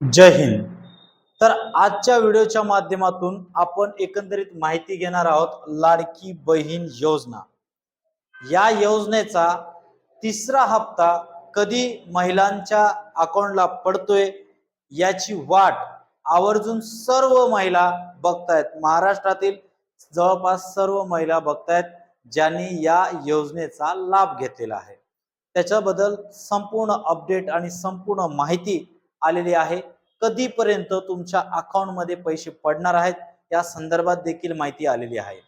जय हिंद. तर आजच्या व्हिडिओच्या माध्यमातून आपण एकंदरीत माहिती घेणार आहोत लाडकी बहीण योजना. या योजनेचा तिसरा हप्ता कधी महिलांच्या अकाउंटला पडतोय याची वाट आवर्जून सर्व महिला बघतायत. महाराष्ट्रातील जवळपास सर्व महिला बघतायत ज्यांनी या योजनेचा लाभ घेतलेला आहे. त्याच्याबद्दल संपूर्ण अपडेट आणि संपूर्ण माहिती आलेली आहे. कधीपर्यंत तुमच्या अकाउंटमध्ये पैसे पडणार आहेत या संदर्भात देखील माहिती आलेली आहे.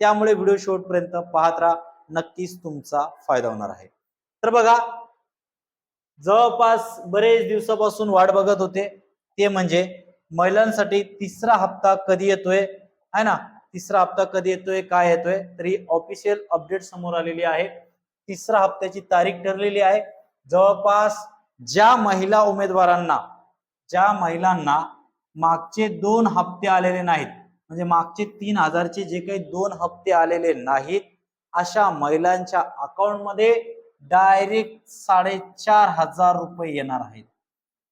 त्यामुळे व्हिडिओ शेवटपर्यंत पाहत राहा. नक्कीच तुमचा फायदा होणार आहे. तर बघा जवळपास बरेच दिवसापासून वाट बघत होते. ते म्हणजे महिलांसाठी तिसरा हप्ता कधी येतोय? है ना? तिसरा हप्ता कधी येतोय? काय येतोय? तरी ऑफिशियल अपडेट समोर आलेली आहे. तिसरा हप्त्याची तारीख ठरलेली आहे. जवळपास ज्या महिला उमेदवारांना ज्या महिलांना मागचे दोन हप्ते आलेले नाहीत म्हणजे मागचे तीन हजारचे जे काही दोन हप्ते आलेले नाहीत अशा महिलांच्या अकाउंटमध्ये डायरेक्ट साडेचार हजार रुपये येणार आहेत.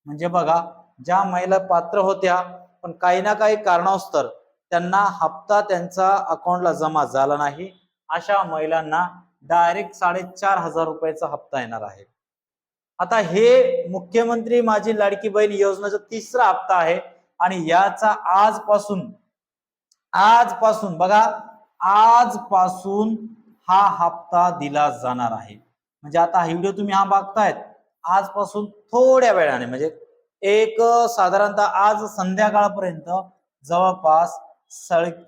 म्हणजे बघा ज्या महिला पात्र होत्या पण काही ना काही कारणास्तव त्यांना हप्ता त्यांचा अकाउंटला जमा झाला नाही अशा महिलांना डायरेक्ट साडेचार हजार रुपयाचा हप्ता येणार आहे. आता हे मुख्यमंत्री माझी लाडकी बहीण योजनेचा तिसरा हप्ता आहे आणि याचा आजपासून आजपासून बघा आजपासून हा हप्ता दिला जाणार आहे. म्हणजे आता हा व्हिडिओ तुम्ही हा बघतायत आजपासून थोड्या वेळाने म्हणजे एक साधारणतः आज संध्याकाळपर्यंत जवळपास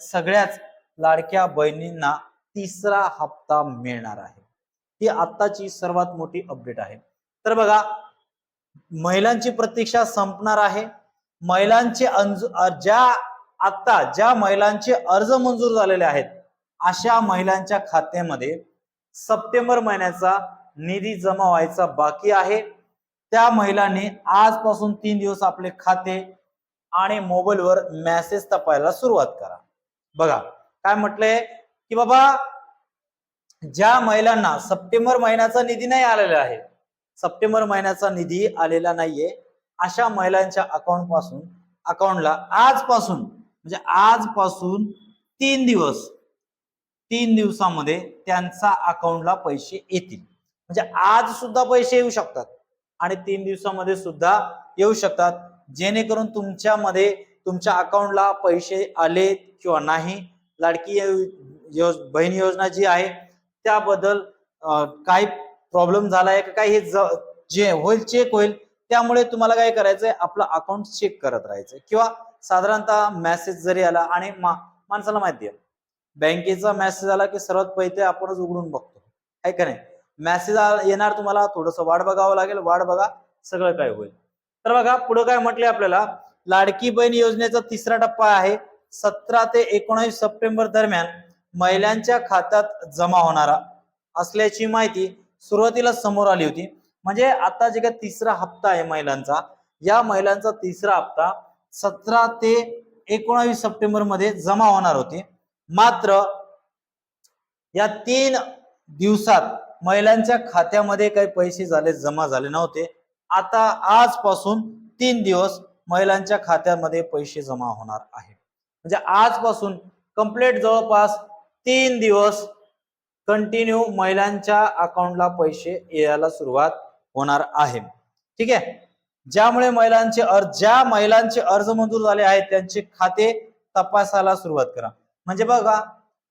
सगळ्याच लाडक्या बहिणींना तिसरा हप्ता मिळणार आहे. ही आत्ताची सर्वात मोठी अपडेट आहे. तर बघा महिलांची प्रतीक्षा संपणार आहे. महिलांचे ज्या आता ज्या महिलांचे अर्ज मंजूर झालेले आहेत अशा महिलांच्या खात्यामध्ये सप्टेंबर महिन्याचा निधी जमा व्हायचा बाकी आहे. त्या महिलांनी आजपासून तीन दिवस आपले खाते आणि मोबाईलवर मेसेज तपायला सुरुवात करा. बघा काय म्हटलंय की बाबा ज्या महिलांना सप्टेंबर महिन्याचा निधी नाही आलेला आहे सप्टेंबर महिन्याचा निधी आलेला नाहीये. अशा महिलांच्या अकाउंटपासून अकाउंटला आजपासून म्हणजे आजपासून तीन दिवस तीन दिवसामध्ये त्यांचा अकाउंटला पैसे येतील. म्हणजे आज सुद्धा पैसे येऊ शकतात आणि तीन दिवसामध्ये सुद्धा येऊ शकतात. जेणेकरून तुमच्यामध्ये तुमच्या अकाउंटला पैसे आले किंवा नाही. लाडकी योज बहीण योजना जी आहे त्याबद्दल काही प्रॉब्लेम झालाय का काही हे जे होईल चेक होईल. त्यामुळे तुम्हाला काय करायचंय आपलं अकाउंट चेक करत राहायचंय. किंवा साधारणतः मेसेज जरी आला आणि मा- माणसाला माहिती आहे. बँकेचा मेसेज आला की सर्वात पहिले आपणच उघडून बघतो. आहे का नाही? मेसेज येणार तुम्हाला थोडस वाट बघावं लागेल. वाट बघा सगळं काय होईल. तर बघा पुढे काय म्हटले आपल्याला? लाडकी बहीण योजनेचा तिसरा टप्पा आहे. सतरा ते एकोणावीस सप्टेंबर दरम्यान महिलांच्या खात्यात जमा होणारा. असल्याची माहिती सुरुवातीला समोर आली होती. म्हणजे आता जे काय तिसरा हप्ता आहे महिलांचा या महिलांचा तिसरा हप्ता सतरा ते एकोणावीस सप्टेंबरमध्ये जमा होणार होते. मात्र या तीन दिवसात महिलांच्या खात्यामध्ये काही पैसे झाले जमा झाले नव्हते. आता आजपासून तीन दिवस महिलांच्या खात्यामध्ये पैसे जमा होणार आहे म्हणजे आजपासून कंप्लीट जवळपास तीन दिवस कंटिन्यू महिलांच्या अकाउंटला पैसे यायला सुरुवात होणार आहे. ठीक आहे? ज्यामुळे महिलांचे अर्ज ज्या महिलांचे अर्ज मंजूर झाले आहेत त्यांचे खाते तपासायला सुरुवात करा. म्हणजे बघा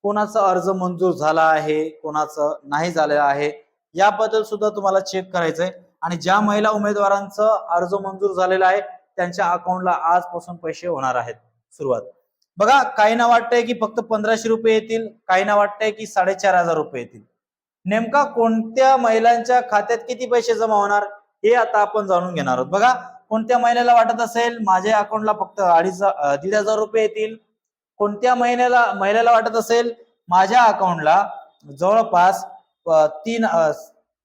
कोणाचा अर्ज मंजूर झाला आहे कोणाचं नाही झालेलं आहे याबद्दल सुद्धा तुम्हाला चेक करायचंय. आणि ज्या महिला उमेदवारांचं अर्ज मंजूर झालेला आहे त्यांच्या अकाउंटला आजपासून पैसे होणार आहेत. सुरुवात. बघा काहींना वाटतंय की फक्त पंधराशे रुपये येतील काहींना वाटतंय की साडेचार हजार रुपये येतील. नेमका कोणत्या महिलांच्या खात्यात किती पैसे जमा होणार हे आता आपण जाणून घेणार आहोत. बघा कोणत्या महिन्याला वाटत असेल माझ्या अकाउंटला फक्त अडीच दीड हजार रुपये येतील. कोणत्या महिन्याला महिलेला वाटत असेल माझ्या अकाउंटला जवळपास तीन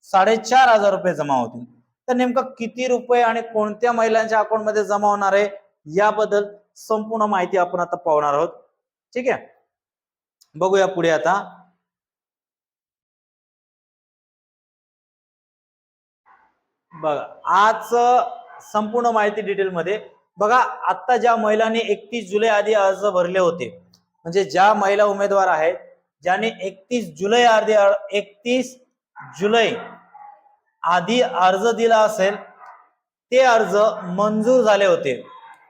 साडेचार हजार रुपये जमा होतील. तर नेमका किती रुपये आणि कोणत्या महिलांच्या अकाउंटमध्ये जमा होणार आहे याबद्दल संपूर्ण माहिती आपण आता पाहणार आहोत. ठीक आहे? बघूया पुढे आता. बघा आज संपूर्ण माहिती डिटेलमध्ये. बघा आता ज्या महिलांनी एकतीस जुलै आधी अर्ज भरले होते म्हणजे ज्या महिला उमेदवार आहेत ज्याने एकतीस जुलै आधी एकतीस जुलै आधी अर्ज दिला असेल ते अर्ज मंजूर झाले होते.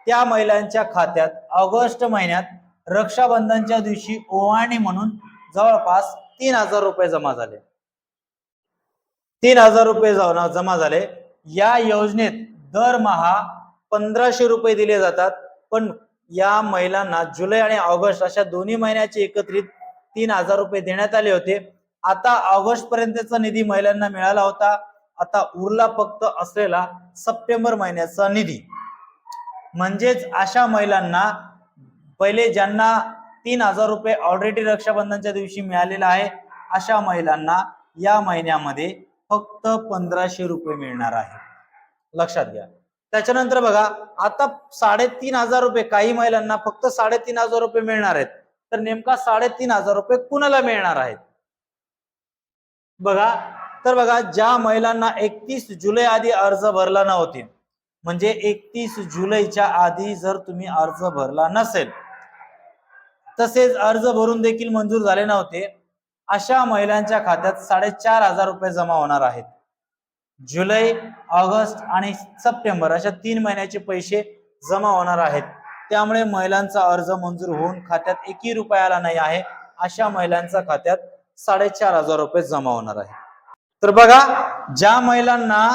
त्या महिलांच्या खात्यात ऑगस्ट महिन्यात रक्षाबंधनच्या दिवशी ओवाणी म्हणून जवळपास तीन हजार रुपये जमा झाले. तीन हजार रुपये जमा झाले. या योजनेत दरमहा पंधराशे रुपये दिले जातात. पण या महिलांना जुलै आणि ऑगस्ट अशा दोन्ही महिन्याचे एकत्रित तीन हजार रुपये देण्यात आले होते. आता ऑगस्ट पर्यंतचा निधी महिलांना मिळाला होता. आता उरला फक्त असलेला सप्टेंबर महिन्याचा निधी. म्हणजेच अशा महिलांना पहिले ज्यांना तीन हजार रुपये ऑलरेडी रक्षाबंधनच्या दिवशी मिळालेला आहे अशा महिलांना या महिन्यामध्ये फक्त पंधराशे रुपये मिळणार आहे. लक्षात घ्या. त्याच्यानंतर बघा आता साडेतीन हजार रुपये काही महिलांना फक्त साडेतीन हजार रुपये मिळणार आहेत. तर नेमका साडेतीन हजार रुपये कुणाला मिळणार आहेत? बघा तर बघा ज्या महिलांना एकतीस जुलै आधी अर्ज भरला नव्हती म्हणजे एकतीस जुलैच्या आधी जर तुम्ही अर्ज भरला नसेल तसेच अर्ज भरून देखील मंजूर झाले नव्हते अशा महिलांच्या खात्यात साडेचार हजार रुपये जमा होणार आहेत. जुलै ऑगस्ट आणि सप्टेंबर अशा तीन महिन्याचे पैसे जमा होणार आहेत. त्यामुळे महिलांचा अर्ज मंजूर होऊन खात्यात एकही रुपया आला नाही आहे अशा महिलांच्या खात्यात साडेचार हजार रुपये जमा होणार आहे तर बघा ज्या महिलांना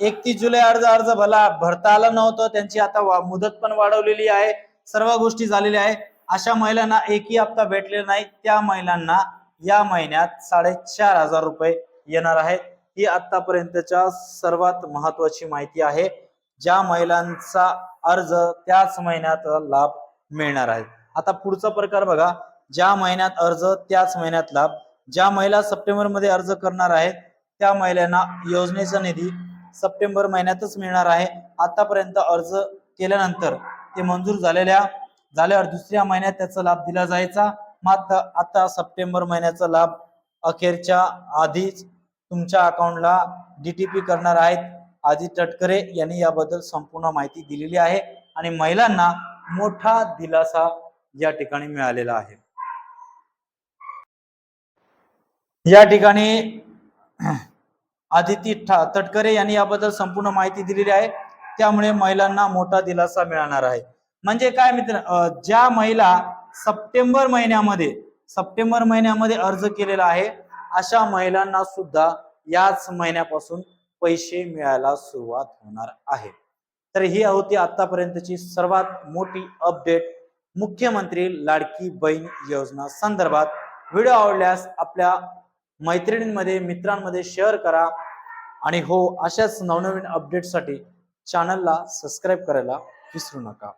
एकतीस जुलै अर्ज अर्ज भला भरता आला नव्हतं. त्यांची आता मुदत पण वाढवलेली आहे. सर्व गोष्टी झालेल्या आहे. अशा महिलांना एकही हप्ता भेटलेला नाही. त्या महिलांना या महिन्यात साडेचार हजार रुपये येणार आहेत ही आतापर्यंतच्या सर्वात महत्वाची माहिती आहे. ज्या महिलांचा अर्ज त्याच महिन्यात लाभ मिळणार आहे. आता पुढचा प्रकार बघा. ज्या महिन्यात अर्ज त्याच महिन्यात लाभ. ज्या महिला सप्टेंबरमध्ये अर्ज करणार आहेत त्या महिलांना योजनेचा निधी सप्टेंबर महिन्यातच मिळणार आहे. आतापर्यंत अर्ज केल्यानंतर ते मंजूर झालेल्या झाल्यावर दुसऱ्या महिन्यात त्याचा लाभ दिला जायचा. मात्र आता सप्टेंबर महिन्याचा लाभ अखेरच्या आधीच तुमच्या अकाउंटला डीटीपी करणार आहेत. अजित तटकरे यांनी याबद्दल संपूर्ण माहिती दिलेली आहे आणि महिलांना मोठा दिलासा या ठिकाणी मिळालेला आहे. या ठिकाणी आदिती ठा- तटकरे यांनी याबद्दल संपूर्ण माहिती दिलेली आहे. त्यामुळे महिलांना मोठा दिलासा मिळणार आहे. म्हणजे काय मित्र ज्या महिला सप्टेंबर महिन्यामध्ये सप्टेंबर महिन्यामध्ये अर्ज केलेला आहे अशा महिलांना सुद्धा याच महिन्यापासून पैसे मिळायला सुरुवात होणार आहे. तर ही होती आतापर्यंतची सर्वात मोठी अपडेट. मुख्यमंत्री लाडकी बहीण योजना संदर्भात व्हिडिओ आवडल्यास आपल्या मैत्रिणींमध्ये मित्रांमध्ये शेअर करा. आणि हो अशाच नवनवीन अपडेटसाठी चॅनलला सबस्क्राईब करायला विसरू नका.